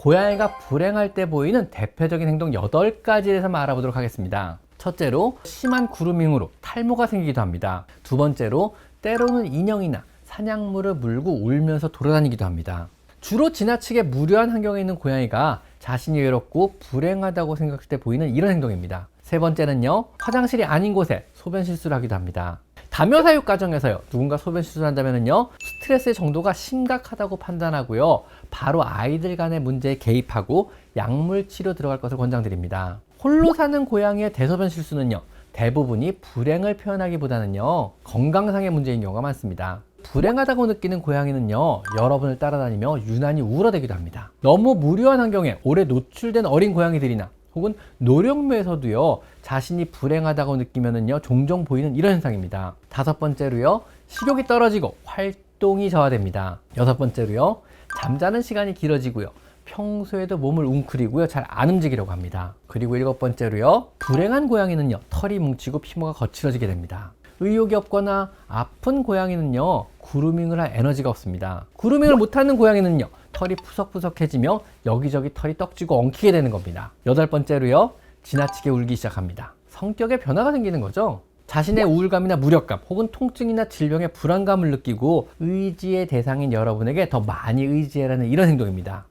고양이가 불행할 때 보이는 대표적인 행동 8가지에 대해서 알아보도록 하겠습니다. 첫째로 심한 그루밍으로 탈모가 생기기도 합니다. 두 번째로 때로는 인형이나 사냥물을 물고 울면서 돌아다니기도 합니다. 주로 지나치게 무료한 환경에 있는 고양이가 자신이 외롭고 불행하다고 생각할 때 보이는 이런 행동입니다. 세 번째는요, 화장실이 아닌 곳에 소변 실수를 하기도 합니다. 다묘 사육 과정에서요, 누군가 소변 실수를 한다면요, 스트레스의 정도가 심각하다고 판단하고요, 바로 아이들 간의 문제에 개입하고 약물 치료 들어갈 것을 권장드립니다. 홀로 사는 고양이의 대소변 실수는요, 대부분이 불행을 표현하기보다는요, 건강상의 문제인 경우가 많습니다. 불행하다고 느끼는 고양이는요, 여러분을 따라다니며 유난히 우울하되기도 합니다. 너무 무료한 환경에 오래 노출된 어린 고양이들이나 혹은 노령묘에서도요, 자신이 불행하다고 느끼면은요, 종종 보이는 이런 현상입니다. 다섯 번째로요, 식욕이 떨어지고 활동이 저하됩니다. 여섯 번째로요, 잠자는 시간이 길어지고요. 평소에도 몸을 웅크리고요. 잘 안 움직이려고 합니다. 그리고 일곱 번째로요. 불행한 고양이는요. 털이 뭉치고 피부가 거칠어지게 됩니다. 의욕이 없거나 아픈 고양이는요. 그루밍을 할 에너지가 없습니다. 그루밍을 못하는 고양이는요. 털이 푸석푸석해지며 여기저기 털이 떡지고 엉키게 되는 겁니다. 여덟 번째로요. 지나치게 울기 시작합니다. 성격에 변화가 생기는 거죠. 자신의 우울감이나 무력감 혹은 통증이나 질병의 불안감을 느끼고 의지의 대상인 여러분에게 더 많이 의지해라는 이런 행동입니다.